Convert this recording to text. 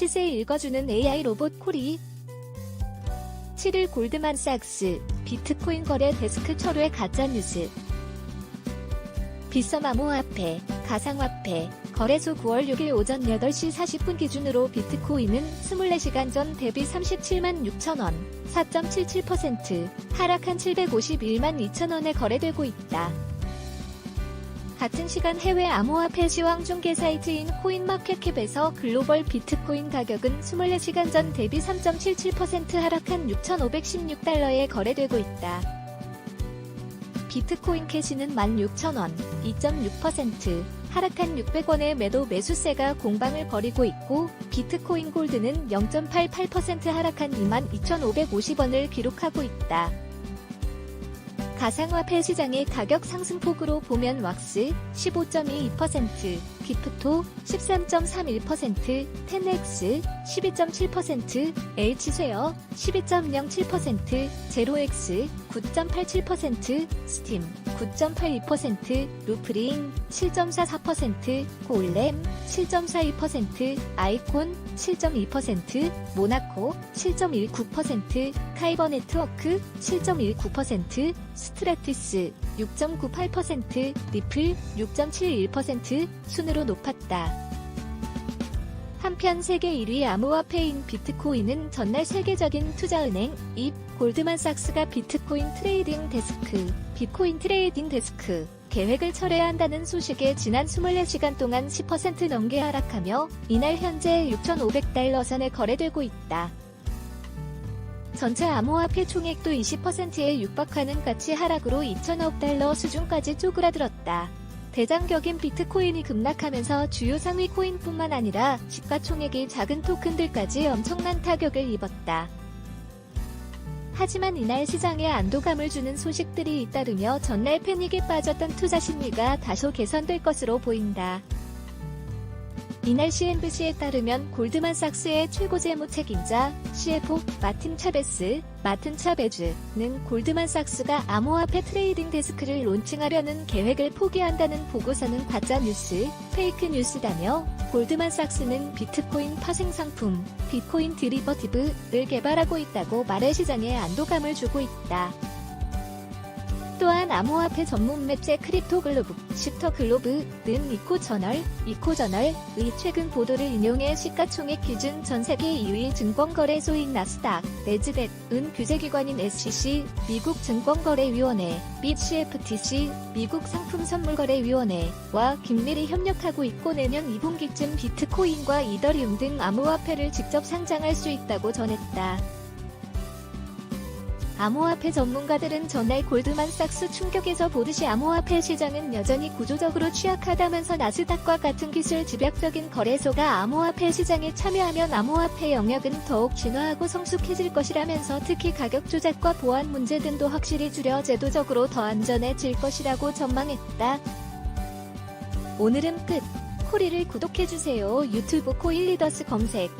시세 읽어주는 AI 로봇 코리 7일 골드만삭스 비트코인 거래 데스크 철회 가짜뉴스 비썸 암호화폐, 가상화폐, 거래소 9월 6일 오전 8시 40분 기준으로 비트코인은 24시간 전 대비 37만 6천원, 4.77% 하락한 751만 2천원에 거래되고 있다. 같은 시간 해외 암호화폐 시황 중개 사이트인 코인마켓캡에서 글로벌 비트코인 가격은 24시간 전 대비 3.77% 하락한 6,516달러에 거래되고 있다. 비트코인 캐시는 16,000원, 2.6% 하락한 600원의 매도 매수세가 공방을 벌이고 있고 비트코인 골드는 0.88% 하락한 22,550원을 기록하고 있다. 가상화폐 시장의 가격 상승폭으로 보면 왁스 15.22%, 기프토 13.31%, 텐엑스 12.7%, H스웨어 12.07%, 제로엑스 9.87%, 스팀 9.82%, 루프링 7.44%, 골렘 7.42%, 아이콘 7.2%, 모나코 7.19%, 카이버 네트워크 7.19%, 스트라티스 6.98%, 리플 6.71% 순으로 높았다. 한편 세계 1위 암호화폐인 비트코인은 전날 세계적인 투자은행 입 골드만삭스가 비트코인 트레이딩 데스크, 비트코인 트레이딩 데스크 계획을 철회한다는 소식에 지난 24시간 동안 10% 넘게 하락하며 이날 현재 6,500달러 선에 거래되고 있다. 전체 암호화폐 총액도 20%에 육박하는 가치 하락으로 2천억 달러 수준까지 쪼그라들었다. 대장격인 비트코인이 급락하면서 주요 상위 코인뿐만 아니라 시가총액이 작은 토큰들까지 엄청난 타격을 입었다. 하지만 이날 시장에 안도감을 주는 소식들이 잇따르며 전날 패닉에 빠졌던 투자 심리가 다소 개선될 것으로 보인다. 이날 CNBC에 따르면 골드만삭스의 최고 재무 책임자 CFO 마틴 차베스, 마틴 차베즈는 골드만삭스가 암호화폐 트레이딩 데스크를 론칭하려는 계획을 포기한다는 보고서는 가짜 뉴스, 페이크 뉴스다며 골드만삭스는 비트코인 파생 상품, 비트코인 드리버티브를 개발하고 있다고 말해 시장에 안도감을 주고 있다. 또한 암호화폐 전문 매체 크립토글로브, 시터글로브는 이코저널, 이코저널의 최근 보도를 인용해 시가총액 기준 전 세계 2위 증권거래소인 나스닥, 네즈덱은 규제기관인 SEC, 미국 증권거래위원회, 및 CFTC, 미국 상품선물거래위원회와 긴밀히 협력하고 있고 내년 2분기쯤 비트코인과 이더리움 등 암호화폐를 직접 상장할 수 있다고 전했다. 암호화폐 전문가들은 전날 골드만삭스 충격에서 보듯이 암호화폐 시장은 여전히 구조적으로 취약하다면서 나스닥과 같은 기술 집약적인 거래소가 암호화폐 시장에 참여하면 암호화폐 영역은 더욱 진화하고 성숙해질 것이라면서 특히 가격 조작과 보안 문제 등도 확실히 줄여 제도적으로 더 안전해질 것이라고 전망했다. 오늘은 끝. 코리를 구독해주세요. 유튜브 코일리더스 검색.